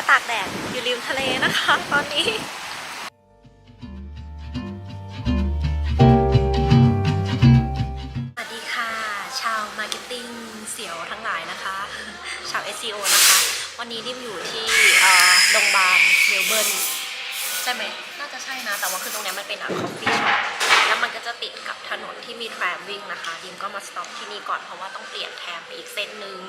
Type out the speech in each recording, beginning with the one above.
มาตากแดดอยู่ริมทะเลนะคะ ตอนนี้สวัสดีค่ะ ชาวมาร์เก็ตติ้งเสียวทั้งหลายนะคะ ชาว SEO นะคะ วันนี้ดิมอยู่ที่เออโรงพยาบาลเมลเบิร์นใช่ไหมน่าจะใช่นะ แต่ว่าคือตรงเนี้ยมันเป็นอะคอฟฟี่ช็อป มันก็จะติดกับถนนที่มีแทรมวิ่งนะคะ ดิมก็มาสต็อปที่นี่ก่อนเพราะว่าต้องเปลี่ยนแทรมไปอีกเส้นหนึ่ง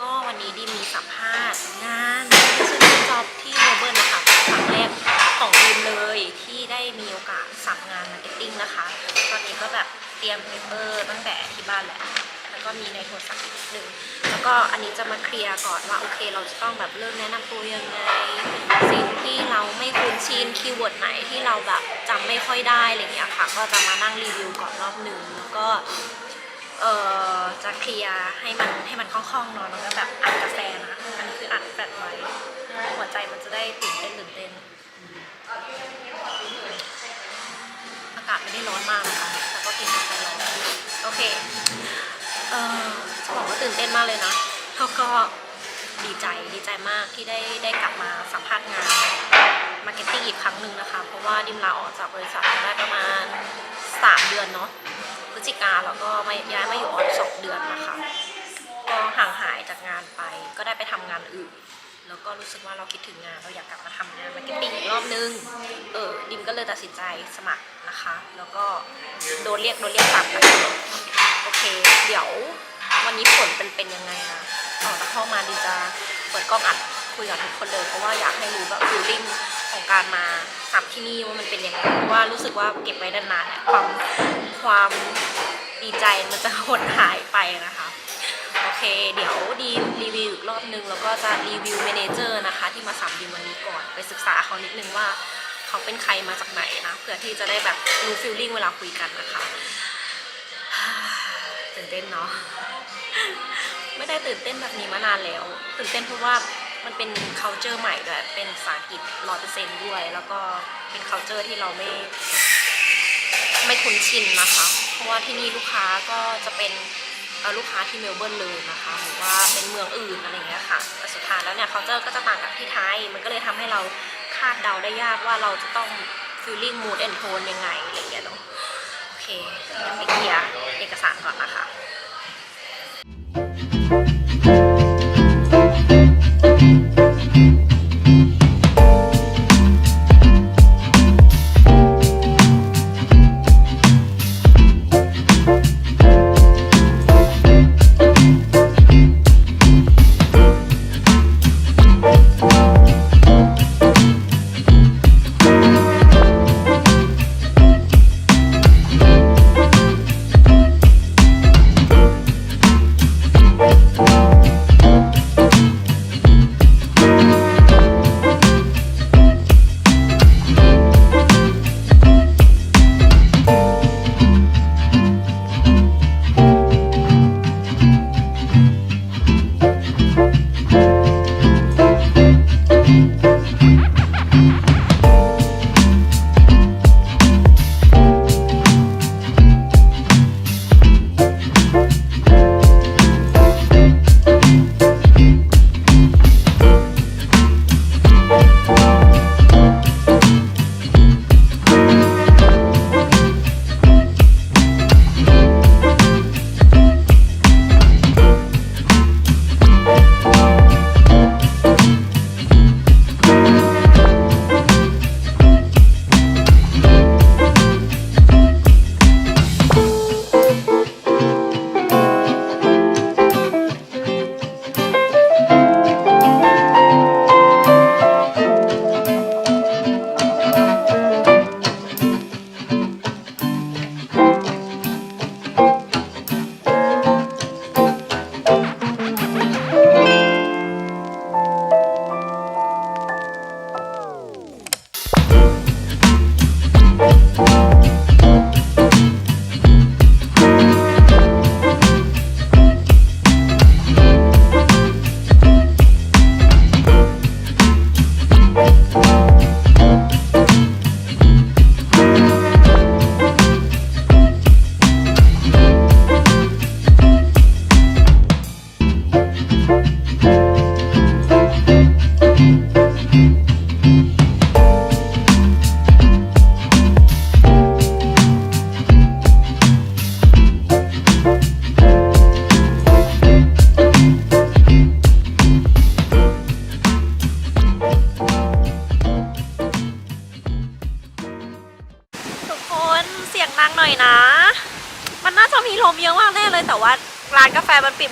ก็วันนี้ดิมมีสัมภาษณ์งานซึ่งเป็นจ็อบที่เมลเบิร์นนะคะครั้งแรกของดิมเลยที่ได้มีโอกาสสั่งงานมาร์เก็ตติ้งนะคะ ตอนนี้ก็แบบเตรียมเปเปอร์ตั้งแต่ที่บ้านแหละ ก็มีในโทรศัพท์อีกนิดนึงแล้วก็อันนี้จะมาเคลียร์ก่อนว่าโอเค เราจะต้องแบบเริ่มแนะนำตัวยังไง สิ่งที่เราไม่คุ้นชินคีย์เวิร์ดไหนที่เราแบบจำไม่ค่อยได้อะไรเงี้ยค่ะ ก็จะมานั่งรีวิวก่อนรอบหนึ่งแล้วก็เอ่อจะเคลียร์ให้มันให้มันคล่องๆเนาะแล้วก็แบบอัดกาแฟนะอันนี้คืออัดแฟลชไว้หัวใจมันจะได้ตื่นเต้นตื่นเต้นอากาศไม่ได้ร้อนมากนะคะแต่ก็กินกาแฟร้อนโอเค เออจะบอกว่าตื่นเต้นมากเลยนะแล้วก็ดีใจดีใจมากที่ได้ได้กลับมาสัมภาษณ์งานมาร์เก็ตติ้งอีกครั้งหนึ่งนะคะ เพราะว่าดิมลาออกจากบริษัทมาได้ประมาณ 3 เดือนเนาะพฤศจิกาแล้วก็มาย้ายมาอยู่ออสสองเดือนนะคะก็ห่างหายจากงานไปก็ได้ไปทำงานอื่น แล้วก็รู้สึกว่าเราคิดถึงงานเราอยากกลับมาทำงานมาร์เก็ตติ้งอีกรอบนึงเออดิมก็เลยตัดสินใจสมัครนะคะ แล้วก็โดนเรียกโดนเรียกกลับไป เค เดี๋ยววันนี้ผลเป็นเป็นยังไงนะออกจากห้องมาดิจะเปิดกล้องอัดคุยกับทุกคนเลยเพราะว่าอยากให้รู้แบบฟิลลิ่งของการมาสับที่นี่ว่ามันเป็นยังไงเพราะว่ารู้สึกว่าเก็บไว้นานๆเนี่ยความความดีใจมันจะหดหายไปนะคะโอเค เดี๋ยวดีรีวิวอีกรอบนึงแล้วก็จะรีวิวเมนเจอร์นะคะ ที่มาสัมดีวันนี้ก่อนไปศึกษาเขานิดนึงว่าเขาเป็นใครมาจากไหนนะเพื่อที่จะได้แบบรู้ฟิลลิ่งเวลาคุยกันนะคะ ตื่นเต้นเนาะไม่ได้ตื่นเต้นแบบนี้มานานแล้ว ตื่นเต้นเพราะว่ามันเป็น culture ใหม่ด้วย เป็นภาษาอังกฤษร้อยเปอร์เซนต์ด้วย แล้วก็เป็น culture ที่เราไม่ ไม่คุ้นชินนะคะ เพราะว่าที่นี่ลูกค้าก็จะเป็นลูกค้าที่เมลเบิร์นเลยนะคะ หรือว่าเป็นเมืองอื่นอะไรอย่างเงี้ยค่ะแต่สุดท้ายแล้วเนี่ย culture ก็จะต่างกับที่ไทย มันก็เลยทำให้เราคาดเดาได้ยากว่าเราจะต้อง feeling mood and tone ยังไงอะไรอย่างเงี้ยเนาะ เคเดี๋ยวไปเคลียร์เอกสารก่อนนะคะ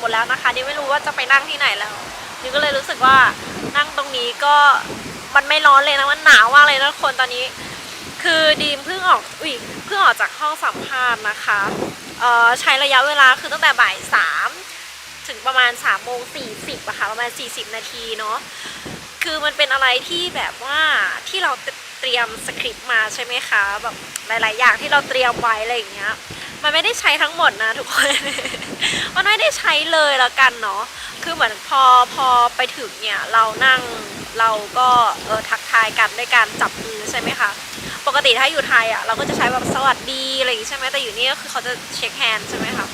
หมดแล้วนะคะดิมไม่รู้ว่าจะไปนั่งที่ไหนแล้วดิมก็เลยรู้สึกว่านั่งตรงนี้ก็มันไม่ร้อนเลยนะมันหนาวมากเลยนะทุกคนตอนนี้ คือดีมเพิ่งออกอุ้ยเพิ่งออกจากห้องสัมภาษณ์นะคะเอ่อใช้ระยะเวลาคือตั้งแต่บ่ายสามถึงประมาณ3ามโมงสี่สิบอะค่ะประมาณ 40 นาทีเนาะคือมันเป็นอะไรที่แบบว่าที่เราเตรียมสคริปต์มาใช่ไหมคะแบบหลาย ๆ อย่างที่เราเตรียมไว้อะไรอย่างเงี้ย มันไม่ได้ใช้ทั้งหมดนะทุกคน มันไม่ได้ใช้เลยแล้วกันเนาะ คือเหมือนพอพอไปถึงเนี่ยเรานั่งเราก็เออทักทายกันด้วยการจับมือใช่ไหมคะ ปกติถ้าอยู่ไทยอะเราก็จะใช้แบบสวัสดีอะไรอย่างงี้ใช่ไหมแต่อยู่นี่ก็คือเขาจะเช็คแฮนด์ใช่ไหมคะ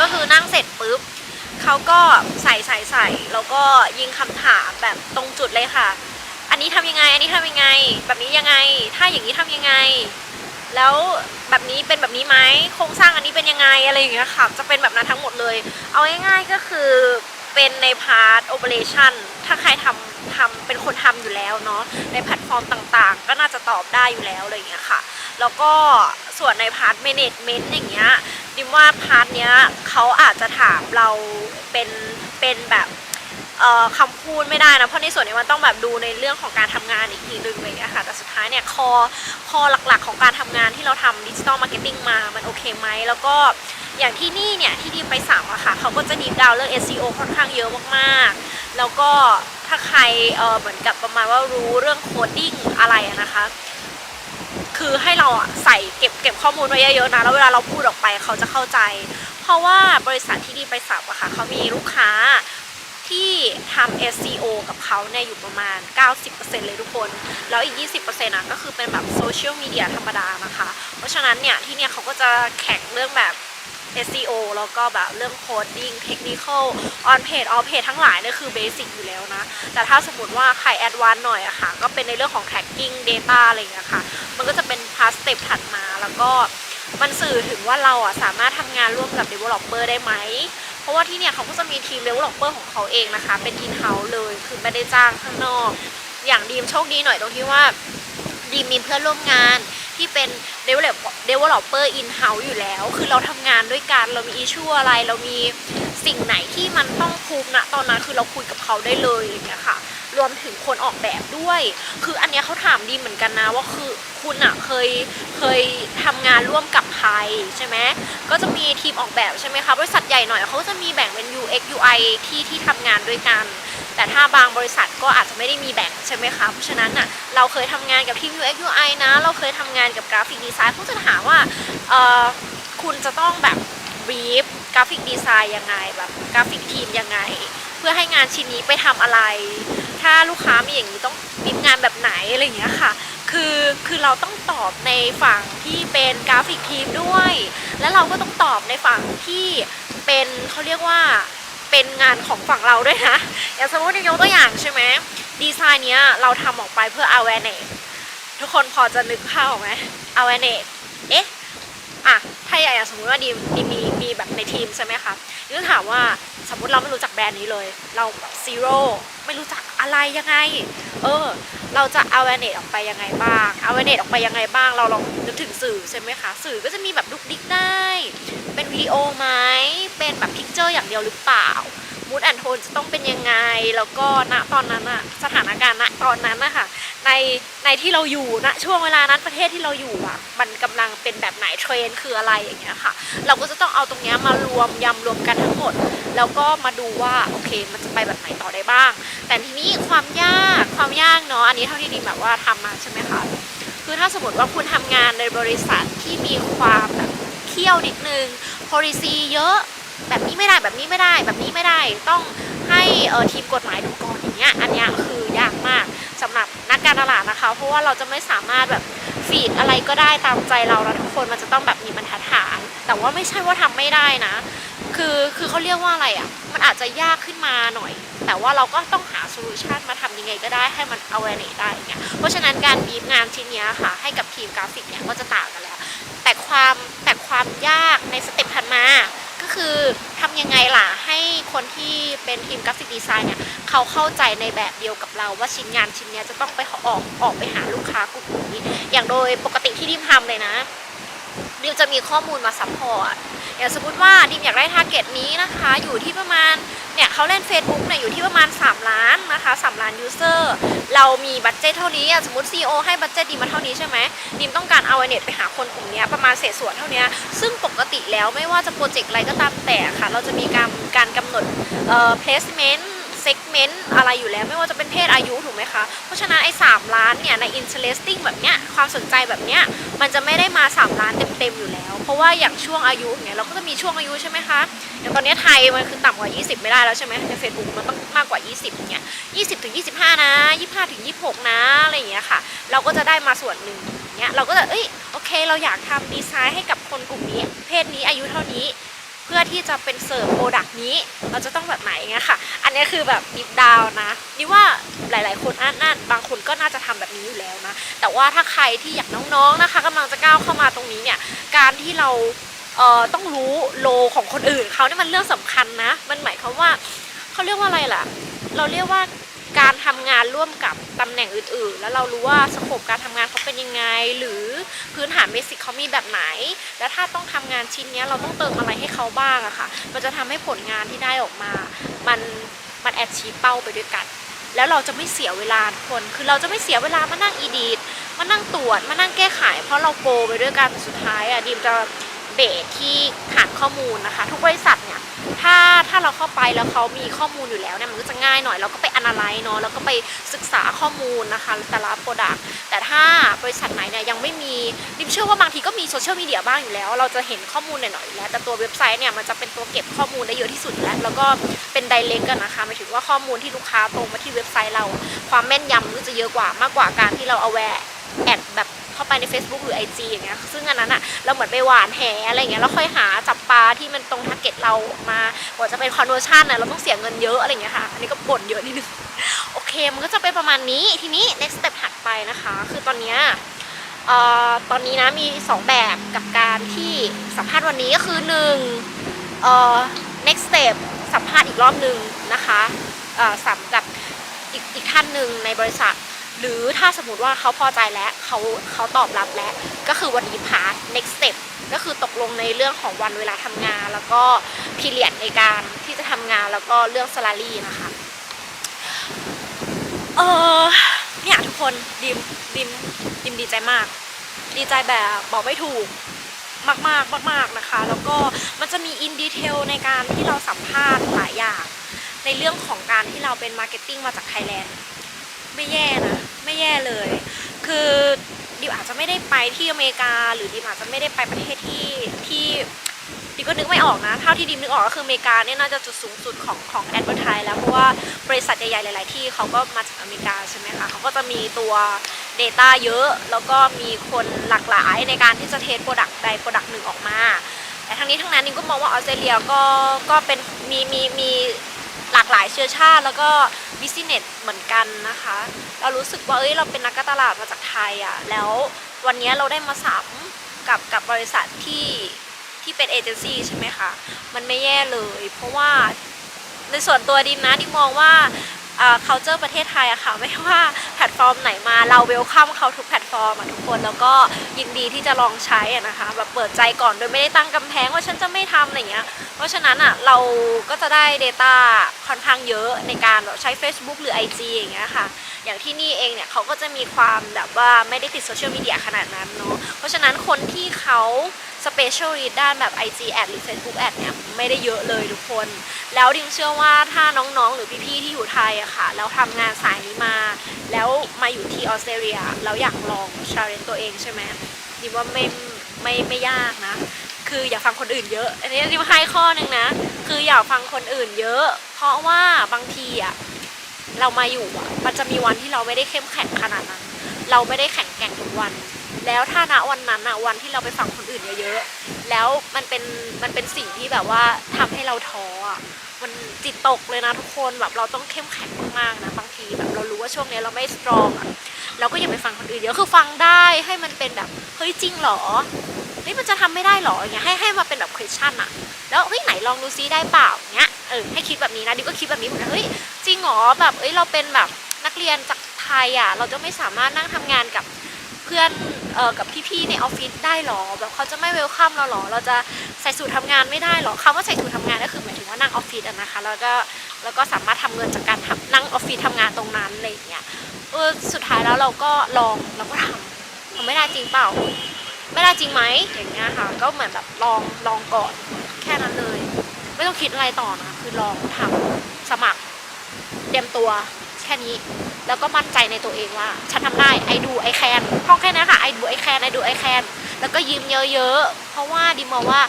ก็คือนั่งเสร็จปุ๊บเขาก็ใส่ใส่ใส่แล้วก็ยิงคำถามแบบตรงจุดเลยค่ะ อันนี้ทำยังไง อันนี้ทำยังไง แบบนี้ยังไง ถ้าอย่างนี้ทำยังไง แล้วแบบนี้เป็นแบบนี้ไหมโครงสร้างอันนี้เป็นยังไงอะไรอย่างเงี้ยค่ะจะเป็นแบบนั้นทั้งหมดเลย เอาง่ายๆก็คือเป็นในพาร์ทโอเปอเรชั่นถ้าใครทำทำเป็นคนทำอยู่แล้วเนาะในแพลตฟอร์มต่างๆ ก็น่าจะตอบได้อยู่แล้วอะไรอย่างเงี้ยค่ะ แล้วก็ส่วนในพาร์ท management อย่างเงี้ยดิมว่าพาร์ทเนี้ยเขาอาจจะถามเราเป็นเป็นแบบ คำพูดไม่ได้นะ เพราะในส่วนนี้มันต้องแบบดูในเรื่องของการทำงานอีกทีนึงอะไรอย่งเงี้ยค่ะ แต่สุดท้ายเนี่ยคอคอหลักๆ ของการทำงานที่เราทำดิจิตอลมาร์เก็ตติ้งมา มันโอเคไหม แล้วก็อย่างที่นี่เนี่ยที่ดิมไปสามอะค่ะ เขาก็จะดีดาวเรื่อง SEO ค่อนข้างเยอะมากๆ แล้วก็ถ้าใครเหมือนกับประมาณว่ารู้เรื่องโคดดิ้งอะไรนะคะคือให้เราใส่เก็บเก็บข้อมูลไว้เยอะๆนะแล้วเวลาเราพูดออกไปเขาจะเข้าใจ เพราะว่าบริษัทที่ดีไปสับอะค่ะเขามีลูกค้า ที่ทำ SEO กับเขาเนี่ยอยู่ประมาณ 90%เลยทุกคน แล้วอีก 20%อะก็คือเป็นแบบโซเชียลมีเดียธรรมดานะคะ เพราะฉะนั้นเนี่ยที่เนี่ยเขาก็จะแข่งเรื่องแบบ SEO แล้วก็แบบเรื่องโคดดิ้งเทคนิคอลออนเพจออฟเพจทั้งหลายเนี่ยคือเบสิกอยู่แล้วนะ แต่ถ้าสมมติว่าใครแอดวานซ์หน่อยอะค่ะ ก็เป็นในเรื่องของ tracking data อะไรอย่างเงี้ยค่ะ มันก็จะเป็นพาสเต็ปถัดมาแล้วก็มันสื่อถึงว่าเราอะสามารถทำงานร่วมกับ developer ได้ไหม เพราะว่าที่เนี่ยเขาก็จะมีทีมเดเวลลอปเปอร์ของเขาเองนะคะ เป็น in house เลย คือไม่ได้จ้างข้างนอก อย่างดีมโชคดีหน่อยตรงที่ว่าดีมมีเพื่อนร่วมงานที่เป็น develop developer in house อยู่แล้ว คือเราทำงานด้วยกัน เรามีอิช u e อะไร เรามีสิ่งไหนที่มันต้องพูฟนะตอนนั้นคือเราคุยกับเขาได้เลยอย่างเงี้ยค่ะ รวมถึงคนออกแบบด้วย คืออันเนี้ยเขาถามดีเหมือนกันนะว่าคือคุณอะเคยเคยทำงานร่วมกับใครใช่ไหมก็จะมีทีมออกแบบใช่ไหมคะบริษัทใหญ่หน่อยเขาจะมีแบ่งเป็น UX UI ที่ที่ทำงานด้วยกัน แต่ถ้าบางบริษัทก็อาจจะไม่ได้มีแบ่งใช่ไหมคะเพราะฉะนั้นน่ะเราเคยทำงานกับทีม UX UI นะ เราเคยทำงานกับกราฟิกดีไซน์เขาจะถามว่าเออคุณจะต้องแบบบีฟกราฟิกดีไซน์ยังไงแบบกราฟิกทีมยังไง เพื่อให้งานชิ้นนี้ไปทำอะไร ถ้าลูกค้ามีอย่างนี้ต้องบีฟงานแบบไหนอะไรอย่างเงี้ยค่ะ คือคือเราต้องตอบในฝั่งที่เป็นกราฟิกทีมด้วย แล้วเราก็ต้องตอบในฝั่งที่เป็นเขาเรียกว่าเป็นงานของฝั่งเราด้วยนะอย่างสมมติยกตัวอย่างใช่ไหมดีไซน์เนี้ยเราทำออกไปเพื่อ awareness ทุกคนพอจะนึกภาพออกไหม awareness เอ๊ะ อะถ้าอย่างสมมติว่าดีมดีมีมีแบบในทีมใช่ไหมคะนี่ก็ถามว่าสมมติเราไม่รู้จักแบรนด์นี้เลย เราแบบซีโร่ไม่รู้จักอะไรยังไง เออ เราจะเอาแวนเนตออกไปยังไงบ้างเอาแวนเนตออกไปยังไงบ้าง เราลองนึกถึงสื่อใช่ไหมคะ สื่อก็จะมีแบบดุกดิกได้ เป็นวิดีโอไหมเป็นแบบพิกเจอร์อย่างเดียวหรือเปล่า มูดแอนโทนจะต้องเป็นยังไง แล้วก็ณตอนนั้นอะสถานการณ์ณตอนนั้นนะคะในในที่เราอยู่ณช่วงเวลานั้นประเทศที่เราอยู่อะมันกำลังเป็นแบบไหนเทรนคืออะไรอย่างเงี้ยค่ะ เราก็จะต้องเอาตรงเนี้ยมารวมยำรวมกันทั้งหมด แล้วก็มาดูว่าโอเค มันจะไปแบบไหนต่อได้บ้าง แต่ทีนี้ความยากความยากเนาะอันนี้เท่าที่ดีแบบว่าทำมาใช่ไหมคะคือถ้าสมมติว่าคุณทำงานในบริษัทที่มีความแบบเคี่ยวนิดนึง policy เยอะ แบบนี้ไม่ได้แบบนี้ไม่ได้แบบนี้ไม่ได้ต้องให้เออทีมกฎหมายดูก่อนอย่างเงี้ยอันเนี้ยคือยากมากสำหรับนักการตลาดนะคะ เพราะว่าเราจะไม่สามารถแบบฟีดอะไรก็ได้ตามใจเราแล้วทุกคนมันจะต้องแบบมีบรรทัดฐาน แต่ว่าไม่ใช่ว่าทำไม่ได้นะ คือคือเขาเรียกว่าอะไรอะมันอาจจะยากขึ้นมาหน่อย แต่ว่าเราก็ต้องหาโซลูชันมาทำยังไงก็ได้ให้มันเอาไว้ได้อย่างเงี้ยเพราะฉะนั้นการบีบงานชิ้นนี้ค่ะ ให้กับทีมกราฟิกเนี่ยก็จะต่างกันแล้ว แต่ความแต่ความยากในสเต็ปถัดมา คือทำยังไงล่ะให้คนที่เป็นทีมกราฟิกดีไซน์เนี่ยเขาเข้าใจในแบบเดียวกับเราว่าชิ้นงานชิ้นนี้จะต้องไปออกออกไปหาลูกค้ากลุ่มนี้อย่างโดยปกติที่ดิมทำเลยนะ ดิมจะมีข้อมูลมาซัพพอร์ตอย่างสมมติว่าดิมอยากได้ทาร์เก็ตนี้นะคะ อยู่ที่ประมาณเนี่ยเขาเล่น Facebook เนี่ยอยู่ที่ประมาณ 3 ล้านนะคะ3ล้านยูเซอร์เรามีบัตเจตเท่านี้สมมติ CEO ให้บัตเจตดิมมาเท่านี้ใช่ไหมดิมต้องการเอาเน็ตไปหาคนกลุ่มนี้ประมาณเศษส่วนเท่านี้ ซึ่งปกติแล้วไม่ว่าจะโปรเจกต์อะไรก็ตามแต่ค่ะ เราจะมีการการกำหนดเอ่อ placement segment อะไรอยู่แล้ว ไม่ว่าจะเป็นเพศอายุถูกไหมคะ เพราะฉะนั้นไอ้3ล้านเนี่ยใน interesting แบบเนี้ยความสนใจแบบเนี้ยมันจะไม่ได้มา 3 ล้านเต็มๆอยู่แล้ว เพราะว่าอย่างช่วงอายุเนี่ยเราก็จะมีช่วงอายุใช่ไหมคะอย่างตอนเนี้ยไทยมันคือต่ำกว่า 20 ไม่ได้แล้วใช่ไหมใน Facebook มันต้องมากกว่า 20เนี่ย20ถึง25 นะ 25ถึง26 นะอะไรอย่างเงี้ยค่ะ เราก็จะได้มาส่วนหนึ่งเนี่ยเราก็จะเอ้ยโอเค เราอยากทำดีไซน์ให้กับคนกลุ่มนี้ เพศนี้อายุเท่านี้ เพื่อที่จะเป็นเสิร์ฟโปรดักต์นี้ เราจะต้องแบบไหนเงี้ยค่ะ อันนี้คือแบบดิฟดาวนะนี่ว่าหลาย ๆ คนอ่านน่าบางคนก็น่าจะทำแบบนี้อยู่แล้วนะ แต่ว่าถ้าใครที่อยากน้อง ๆ นะคะกำลังจะก้าวเข้ามาตรงนี้เนี่ย การที่เราเอ่อต้องรู้โลของคนอื่นเขาเนี่ยมันเรื่องสำคัญนะ มันหมายความว่าเขาเรียกว่าอะไรล่ะ เราเรียกว่า การทำงานร่วมกับตำแหน่งอื่นๆ แล้วเรารู้ว่าสโคปการทำงานเขาเป็นยังไง หรือพื้นฐานเบสิกเขามีแบบไหน แล้วถ้าต้องทำงานชิ้นนี้เราต้องเติมอะไรให้เขาบ้างอะค่ะ มันจะทำให้ผลงานที่ได้ออกมา มันมันแอดชีเป้าไปด้วยกัน แล้วเราจะไม่เสียเวลาทุกคน คือเราจะไม่เสียเวลามานั่งอีดีทมานั่งตรวจมานั่งแก้ไข เพราะเราโกไปด้วยกันสุดท้ายอะดีมจะเบสที่ฐานข้อมูลนะคะ ทุกบริษัทเนี่ย ถ้าถ้าเราเข้าไปแล้วเขามีข้อมูลอยู่แล้วเนี่ยมันก็จะง่ายหน่อยเราก็ไป analyze เนาะแล้วก็ไปศึกษาข้อมูลนะคะแต่ละ product แต่ถ้าบริษัทไหนเนี่ยยังไม่มีดิมเชื่อว่าบางทีก็มีโซเชียลมีเดียบ้างอยู่แล้ว เราจะเห็นข้อมูลหน่อยๆอยแล้วแต่ตัวเว็บไซต์เนี่ยมันจะเป็นตัวเก็บข้อมูลได้เยอะที่สุดแล้วแล้วก็เป็น direct กันนะคะหมายถึงว่าข้อมูลที่ลูกค้าตรงมาที่เว็บไซต์เรา ความแม่นยำมันก็จะเยอะกว่ามากกว่าการที่เราเอาแวร์แอดแบบ เข้าไปใน Facebook หรือ IG อย่างเงี้ยซึ่งอันนั้นอะเราเหมือนไปหวานแหอะไรเงี้ยแล้วค่อยหาจับปลาที่มันตรงทาร์เก็ตเรามากว่าจะเป็น conversion น่ะเราต้องเสียเงินเยอะอะไรเงี้ยค่ะ อันนี้ก็บ่นเยอะนิดนึงโอเคมันก็จะเป็นประมาณนี้ทีนี้ next step ถัดไปนะคะ คือตอนเนี้ยเอ่อตอนนี้นะมี 2 แบบกับการที่สัมภาษณ์วันนี้ก็คือหนึ่งเอ่อ next step สัมภาษณ์อีกรอบหนึ่งนะคะเอ่อสำหรับอีกอีกท่านหนึ่งในบริษัท หรือถ้าสมมติว่าเขาพอใจแล้วเขาเขาตอบรับแล้ว ก็คือวันนี้พาร์ท next step ก็คือตกลงในเรื่องของวันเวลาทำงาน แล้วก็พีเรียดในการที่จะทำงานแล้วก็เรื่อง salary นะคะเออเนี่ยทุกคนดิมดิมดิมดีใจมาก ดีใจแบบบอกไม่ถูกมากมากมากมากนะคะ แล้วก็มันจะมีอินดีเทลในการที่เราสัมภาษณ์หลายอย่าง ในเรื่องของการที่เราเป็นมาร์เก็ตติ้งมาจากไทยแลนด์ ไม่แย่นะ ไม่แย่เลย คือดิวอาจจะไม่ได้ไปที่อเมริกา หรือดิมอาจจะไม่ได้ไปประเทศที่ที่ดิมก็นึกไม่ออกนะเท่าที่ดิมนึกออกก็คืออเมริกาเนี่ยน่าจะจุดสูงสุดของของแอดเวอร์ทายแล้วเพราะว่าบริษัทใหญ่ๆหลาย ๆ ที่เขาก็มาจากอเมริกาใช่ไหมคะเขาก็จะมีตัว Data เยอะ แล้วก็มีคนหลากหลายในการที่จะเทสโปรดักต์ใดโปรดักต์หนึ่งออกมา แต่ทั้งนี้ทั้งนั้นดิมก็มองว่าออสเตรเลียก็ก็เป็นมีมีมี หลากหลายเชื้อชาติแล้วก็บิสเนสเหมือนกันนะคะ เรารู้สึกว่าเอ้ยเราเป็นนักการตลาดมาจากไทยอะแล้ววันนี้เราได้มาสัมกับกับบริษัทที่ที่เป็นเอเจนซี่ใช่ไหมคะ มันไม่แย่เลย เพราะว่าในส่วนตัวดิมนะดิมองว่า culture ประเทศไทยอะค่ะไม่ว่าแพลตฟอร์มไหนมาเราเวลคัมเขาทุกแพลตฟอร์มอะทุกคนแล้วก็ยินดีที่จะลองใช้อะนะคะแบบเปิดใจก่อนโดยไม่ได้ตั้งกำแพงว่าฉันจะไม่ทำอะไรเงี้ยเพราะฉะนั้นอะเราก็จะได้ Data ค่อนข้างเยอะในการแบบใช้ Facebook หรือ IG อย่างเงี้ยค่ะ อย่างที่นี่เองเนี่ยเขาก็จะมีความแบบว่าไม่ได้ติดโซเชียลมีเดียขนาดนั้นเนาะเพราะฉะนั้นคนที่เขา สเปเชียลรีดด้านแบบ IG ad หรือ Facebook ad เนี่ยไม่ได้เยอะเลยทุกคน แล้วดิงเชื่อว่าถ้าน้องๆ หรือพี่ๆ ที่อยู่ไทยอะค่ะ แล้วทำงานสายนี้มา แล้วมาอยู่ที่ออสเตรเลียแล้วอยากลองชาเลนตัวเองใช่ไหมดิว่าไม่ไม่ไม่ยากนะ คืออย่าฟังคนอื่นเยอะ อันนี้ดิมให้ข้อหนึ่งนะ คืออย่าฟังคนอื่นเยอะ เพราะว่าบางทีอะเรามาอยู่อะมันจะมีวันที่เราไม่ได้เข้มแข็งขนาดนั้น เราไม่ได้แข็งแกร่งทุกวัน แล้วถ้าณวันนั้นอะวันที่เราไปฟังคนอื่นเยอะๆแล้วมันเป็นมันเป็นสิ่งที่แบบว่าทำให้เราท้ออะมันจิตตกเลยนะทุกคนแบบเราต้องเข้มแข็งมากๆนะบางทีแบบเรารู้ว่าช่วงนี้เราไม่สตรองอะเราก็อย่าไปฟังคนอื่นเยอะคือฟังได้ให้มันเป็นแบบเฮ้ยจริงหรอเฮ้ยมันจะทำไม่ได้หรออย่างเงี้ยให้ให้มาเป็นแบบ question อะแล้วเฮ้ยไหนลองดูซิได้เปล่าเงี้ยเออให้คิดแบบนี้นะดิวก็คิดแบบนี้เหมือนกันเฮ้ยจริงหรอแบบเอ้ยเราเป็นแบบนักเรียนจากไทยอะเราจะไม่สามารถนั่งทำงานกับเพื่อน เออกับพี่ๆในออฟฟิศได้หรอแบบเขาจะไม่เวลคัมเราหรอ เราจะใส่สูททำงานไม่ได้หรอคำว่าใส่สูททำงานก็คือหมายถึงว่านั่งออฟฟิศนะคะแล้วก็แล้วก็สามารถทำเงินจากการทำนั่งออฟฟิศทำงานตรงนั้นอะไรอย่างเงี้ยเออสุดท้ายแล้วเราก็ลองเราก็ทำทำไม่ได้จริงเปล่า ไม่ได้จริงไหมอย่างเงี้ยค่ะ ก็เหมือนแบบลองลองก่อนแค่นั้นเลย ไม่ต้องคิดอะไรต่อนะคือลองทำสมัครเตรียมตัว ค่นี้ แล้วก็มั่นใจในตัวเองว่า ฉันทำได้ไอดูไอแคนท่องแค่นั้นค่ะไอดูไอแคนไอดูไอแคนแล้วก็ยิ้มเยอะๆ เพราะว่าดิมองว่า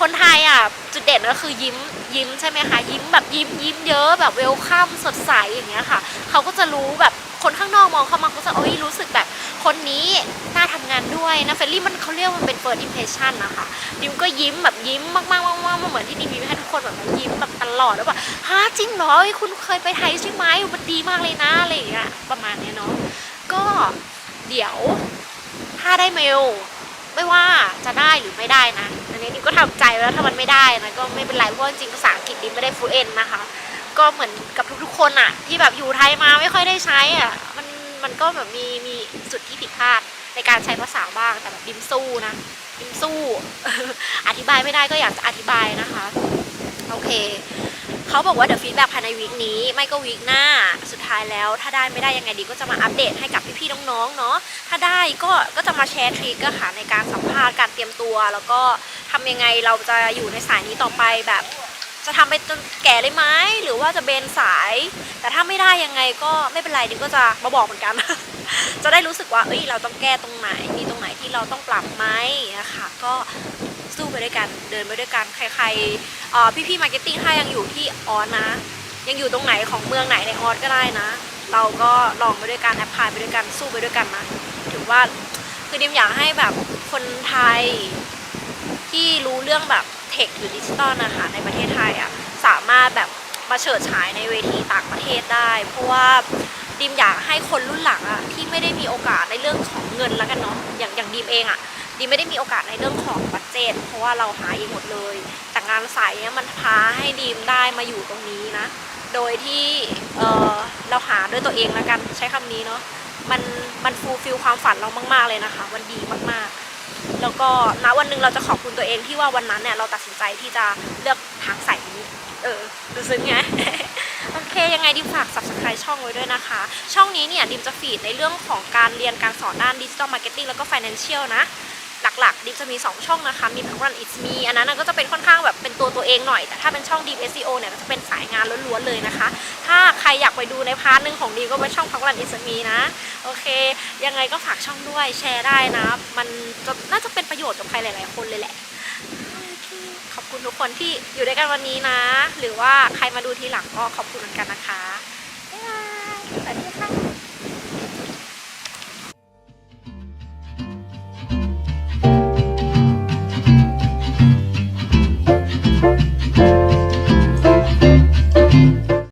คนไทยอะจุดเด่นก็คือยิ้มยิ้มใช่ไหมคะยิ้มแบบยิ้มยิ้มเยอะแบบเวลคัมสดใสอย่างเงี้ยค่ะ เขาก็จะรู้แบบคนข้างนอกมองเข้ามาเขาจะโอ้ยรู้สึกแบบ คนนี้น่าทำงานด้วยนะเฟรนลี่มันเขาเรียกมันเป็น first impression นะคะดิมก็ยิ้มแบบยิ้มมากๆมากๆเหมือนที่ดิมยิ้มให้ทุกคนแบบยิ้มแบบตลอดแล้วแบบฮะจริงเหรอเฮ้คุณเคยไปไทยใช่ไหมมันดีมากเลยนะอะไรอย่างเงี้ยประมาณเนี้ยเนาะก็เดี๋ยวถ้าได้เมลไม่ว่าจะได้หรือไม่ได้นะอันนี้ดิมก็ทำใจแล้วถ้ามันไม่ได้นะก็ไม่เป็นไรเพราะว่าจริงภาษาอังกฤษดิมไม่ได้ฟูเอ็นนะคะ ก็เหมือนกับทุกๆคนอะที่แบบอยู่ไทยมาไม่ค่อยได้ใช้อะมัน มันก็แบบมีมีจุดที่ผิดพลาดในการใช้ภาษาบ้างแต่แบบดิมสู้นะดิมสู้ อธิบายไม่ได้ก็อยากจะอธิบายนะคะโอเคเขาบอกว่าเดี๋ยวฟีดแบ็กภายในวีคนี้ ไม่ก็วีคหน้าสุดท้ายแล้ว ถ้าได้ไม่ได้ยังไงดีก็จะมาอัปเดตให้กับพี่ๆน้องๆเนาะถ้าได้ก็ก็จะมาแชร์ทริคก็ค่ะในการสัมภาษณ์การเตรียมตัว แล้วก็ทำยังไงเราจะอยู่ในสายนี้ต่อไปแบบ จะทำไปจนแก่เลยไหมหรือว่าจะเบนสาย แต่ถ้าไม่ได้ยังไงก็ไม่เป็นไรดิก็จะมาบอกเหมือนกัน จะได้รู้สึกว่าเอ้ยเราต้องแก้ตรงไหนมีตรงไหนที่เราต้องปรับไหมนะคะก็สู้ไปด้วยกันเดินไปด้วยกันใครๆเอ่พี่ๆมาร์เก็ตติ้งถ้ายังอยู่ที่ออสนะ ยังอยู่ตรงไหนของเมืองไหนในออสก็ได้นะ เราก็ลองไปด้วยกันแอพพลายไปด้วยกันสู้ไปด้วยกันนะถือว่าคือดิมอยากให้แบบคนไทยที่รู้เรื่องแบบ เทคหรือดิจิตอลนะคะในประเทศไทยอะ่ะสามารถแบบมาเฉิดฉายในเวทีต่างประเทศได้ เพราะว่าดิมอยากให้คนรุ่นหลังอะ่ะที่ไม่ได้มีโอกาสในเรื่องของเงินแล้วกันเนาะอย่างอย่างดิมเองอะ่ะดิมไม่ได้มีโอกาสในเรื่องของบัตเจตเพราะว่าเราหาเองหมดเลย แต่งานสายเนี้ยมันพาให้ดิมได้มาอยู่ตรงนี้นะ โดยที่เออเราหาด้วยตัวเองแล้วกันใช้คำนี้เนาะมันมันฟูลฟิลความฝันเรามาก ๆเลยนะคะมันดีมากๆ แล้วก็ณวันหนึ่งเราจะขอบคุณตัวเองที่ว่าวันนั้นเนี่ยเราตัดสินใจที่จะเลือกทางสายนี้ เออดูซึ้งไงโอเค ยังไงดิมฝาก subscribe ช่องไว้ด้วยนะคะ ช่องนี้เนี่ยดิมจะฟีดในเรื่องของการเรียนการสอนด้านดิจิทัลมาร์เก็ตติ้งแล้วก็ financial นะ หลักๆ ดิมจะมี 2 ช่องนะคะ มีพักรันอิสมีอันนั้นก็จะเป็น ตัวเองหน่อย แต่ถ้าเป็นช่อง Deep SEO เนี่ยก็จะเป็นสายงานล้วนๆเลยนะคะ ถ้าใครอยากไปดูในพาร์ทหนึ่งของดีก็ไปช่อง p a r n It's Me นะ โอเค ยังไงก็ฝากช่องด้วยแชร์ได้นะ มันจะน่าจะเป็นประโยชน์กับใครหลาย ๆ คนเลยแหละขอบคุณทุกคนที่อยู่ด้วยกันวันนี้นะ หรือว่าใครมาดูทีหลังก็ขอบคุณเหมือนกันนะคะบ๊ายบายสวัสดีค่ะ